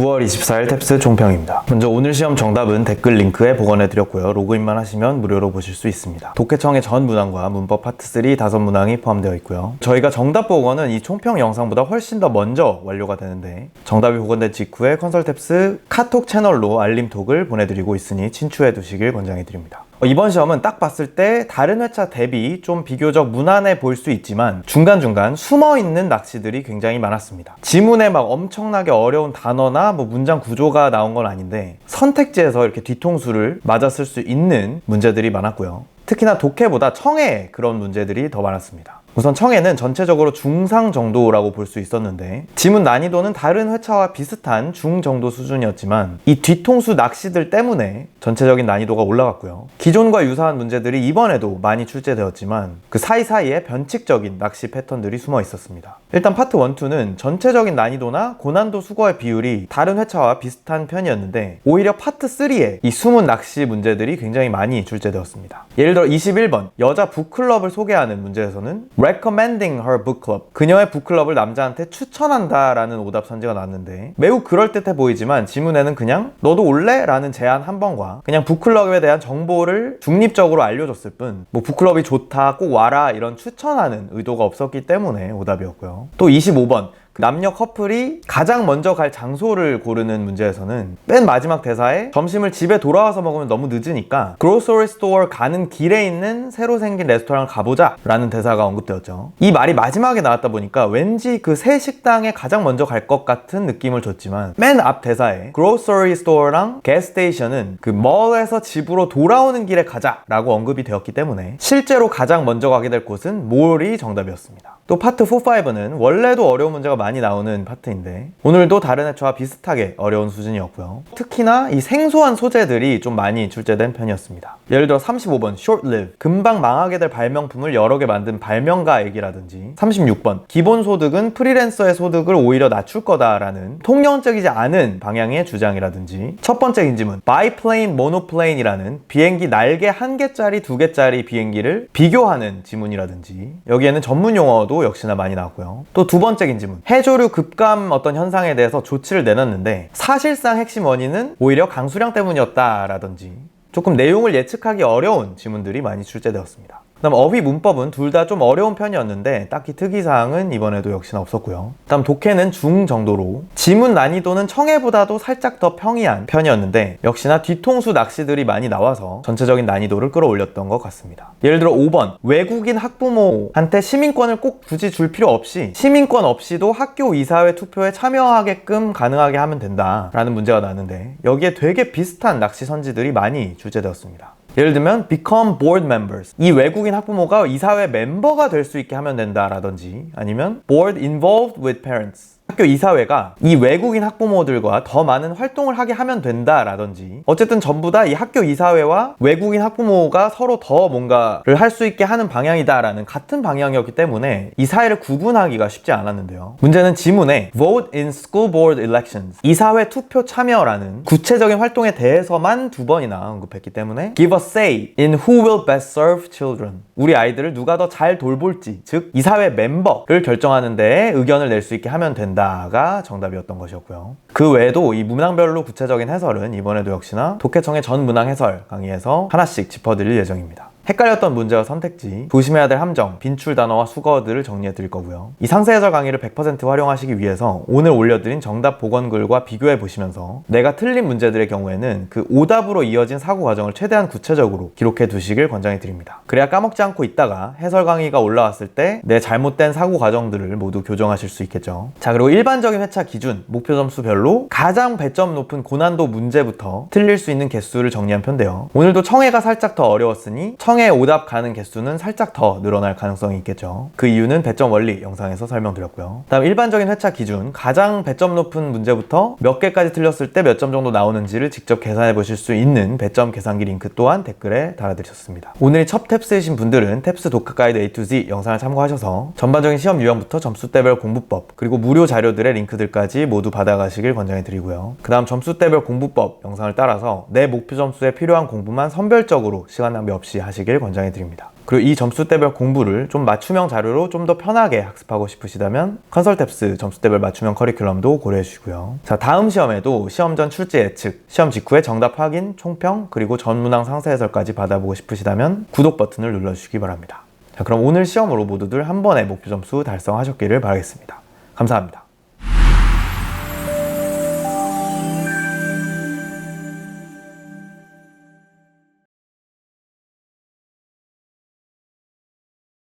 9월 24일 탭스 종평입니다. 먼저 오늘 시험 정답은 댓글 링크에 보관해 드렸고요. 로그인만 하시면 무료로 보실 수 있습니다. 독해청의 전 문항과 문법 파트 3 다섯 문항이 포함되어 있고요. 저희가 정답 보고는 이 총평 영상보다 훨씬 더 먼저 완료가 되는데 정답이 보관된 직후에 컨설탭스 카톡 채널로 알림톡을 보내드리고 있으니 친추해 두시길 권장해 드립니다. 어, 이번 시험은 딱 봤을 때 다른 회차 대비 좀 비교적 무난해 보일 수 있지만 중간중간 숨어 있는 낚시들이 굉장히 많았습니다. 지문에 막 엄청나게 어려운 단어나 뭐 문장 구조가 나온 건 아닌데 선택지에서 이렇게 뒤통수를 맞았을 수 있는 문제들이 많았고요. 특히나 독해보다 청해 그런 문제들이 더 많았습니다. 우선 청해는 전체적으로 중상 정도라고 볼 수 있었는데 지문 난이도는 다른 회차와 비슷한 중 정도 수준이었지만 이 뒤통수 낚시들 때문에 전체적인 난이도가 올라갔고요. 기존과 유사한 문제들이 이번에도 많이 출제되었지만 그 사이사이에 변칙적인 낚시 패턴들이 숨어 있었습니다. 일단 파트 1, 2는 전체적인 난이도나 고난도 수거의 비율이 다른 회차와 비슷한 편이었는데 오히려 파트 3에 이 숨은 낚시 문제들이 굉장히 많이 출제되었습니다. 예를 들어 21번 여자 북클럽을 소개하는 문제에서는 recommending her book club. 그녀의 북클럽을 남자한테 추천한다 라는 오답 선지가 나왔는데 매우 그럴듯해 보이지만 지문에는 그냥 너도 올래? 라는 제안 한 번과 그냥 북클럽에 대한 정보를 중립적으로 알려줬을 뿐 뭐 북클럽이 좋다 꼭 와라 이런 추천하는 의도가 없었기 때문에 오답이었고요. 또 25번 남녀 커플이 가장 먼저 갈 장소를 고르는 문제에서는 맨 마지막 대사에 점심을 집에 돌아와서 먹으면 너무 늦으니까 그로서리 스토어 가는 길에 있는 새로 생긴 레스토랑을 가보자 라는 대사가 언급되었죠. 이 말이 마지막에 나왔다 보니까 왠지 그 새 식당에 가장 먼저 갈 것 같은 느낌을 줬지만 맨 앞 대사에 그로서리 스토어랑 게스테이션은 그 멀에서 집으로 돌아오는 길에 가자 라고 언급이 되었기 때문에 실제로 가장 먼저 가게 될 곳은 몰이 정답이었습니다. 또 파트 4, 5는 원래도 어려운 문제가 많이 나오는 파트인데 오늘도 다른 회차와 비슷하게 어려운 수준이었고요. 특히나 이 생소한 소재들이 좀 많이 출제된 편이었습니다. 예를 들어 35번 short live 금방 망하게 될 발명품을 여러 개 만든 발명가 얘기라든지 36번 기본 소득은 프리랜서의 소득을 오히려 낮출 거다라는 통념적이지 않은 방향의 주장이라든지 첫 번째 인지문 biplane monoplane이라는 비행기 날개 한 개짜리 두 개짜리 비행기를 비교하는 지문이라든지 여기에는 전문 용어도 역시나 많이 나왔고요. 또 두 번째 인지문 해 조류 급감 어떤 현상에 대해서 조치를 내놨는데 사실상 핵심 원인은 오히려 강수량 때문이었다라든지 조금 내용을 예측하기 어려운 지문들이 많이 출제되었습니다. 그다음 어휘 문법은 둘 다 좀 어려운 편이었는데 딱히 특이사항은 이번에도 역시나 없었고요. 그다음 독해는 중 정도로 지문 난이도는 청해보다도 살짝 더 평이한 편이었는데 역시나 뒤통수 낚시들이 많이 나와서 전체적인 난이도를 끌어올렸던 것 같습니다. 예를 들어 5번 외국인 학부모한테 시민권을 꼭 굳이 줄 필요 없이 시민권 없이도 학교 이사회 투표에 참여하게끔 가능하게 하면 된다라는 문제가 나는데 여기에 되게 비슷한 낚시 선지들이 많이 출제되었습니다. 예를 들면 become board members 이 외국인 학부모가 이사회 멤버가 될 수 있게 하면 된다라든지 아니면 board involved with parents 학교 이사회가 이 외국인 학부모들과 더 많은 활동을 하게 하면 된다라든지 어쨌든 전부 다 이 학교 이사회와 외국인 학부모가 서로 더 뭔가를 할 수 있게 하는 방향이다라는 같은 방향이었기 때문에 이 사회를 구분하기가 쉽지 않았는데요. 문제는 지문에 vote in school board elections 이사회 투표 참여라는 구체적인 활동에 대해서만 두 번이나 언급했기 때문에 give a say in who will best serve children 우리 아이들을 누가 더 잘 돌볼지 즉 이사회 멤버를 결정하는 데에 의견을 낼 수 있게 하면 된다. 가 정답이었던 것이었고요. 그 외에도 이 문항별로 구체적인 해설은 이번에도 역시나 독해청의 전 문항 해설 강의에서 하나씩 짚어드릴 예정입니다. 헷갈렸던 문제와 선택지, 조심해야 될 함정, 빈출 단어와 수거들을 정리해 드릴 거고요. 이 상세 해설 강의를 100% 활용하시기 위해서 오늘 올려드린 정답 복원글과 비교해 보시면서 내가 틀린 문제들의 경우에는 그 오답으로 이어진 사고 과정을 최대한 구체적으로 기록해 두시길 권장해 드립니다. 그래야 까먹지 않고 있다가 해설 강의가 올라왔을 때 내 잘못된 사고 과정들을 모두 교정하실 수 있겠죠. 자, 그리고 일반적인 회차 기준, 목표 점수별로 가장 배점 높은 고난도 문제부터 틀릴 수 있는 개수를 정리한 편인데요. 오늘도 청해가 살짝 더 어려웠으니 청해 오답 가는 개수는 살짝 더 늘어날 가능성이 있겠죠. 그 이유는 배점 원리 영상에서 설명드렸고요. 다음 일반적인 회차 기준 가장 배점 높은 문제부터 몇 개까지 틀렸을 때 몇 점 정도 나오는지를 직접 계산해 보실 수 있는 배점 계산기 링크 또한 댓글에 달아드렸습니다. 오늘이 첫 탭스이신 분들은 탭스 독학 가이드 A to Z 영상을 참고하셔서 전반적인 시험 유형부터 점수대별 공부법 그리고 무료 자료들의 링크들까지 모두 받아가시길 권장해 드리고요. 그 다음 점수대별 공부법 영상을 따라서 내 목표 점수에 필요한 공부만 선별적으로 시간 낭비 없이 하시길 하시길 권장해 드립니다. 그리고 이 점수대별 공부를 좀 맞춤형 자료로 좀 더 편하게 학습하고 싶으시다면 컨설탭스 점수대별 맞춤형 커리큘럼도 고려해 주시고요. 자, 다음 시험에도 시험 전 출제 예측, 시험 직후에 정답 확인, 총평, 그리고 전 문항 상세 해설까지 받아보고 싶으시다면 구독 버튼을 눌러주시기 바랍니다. 자, 그럼 오늘 시험으로 모두들 한 번에 목표 점수 달성하셨기를 바라겠습니다. 감사합니다.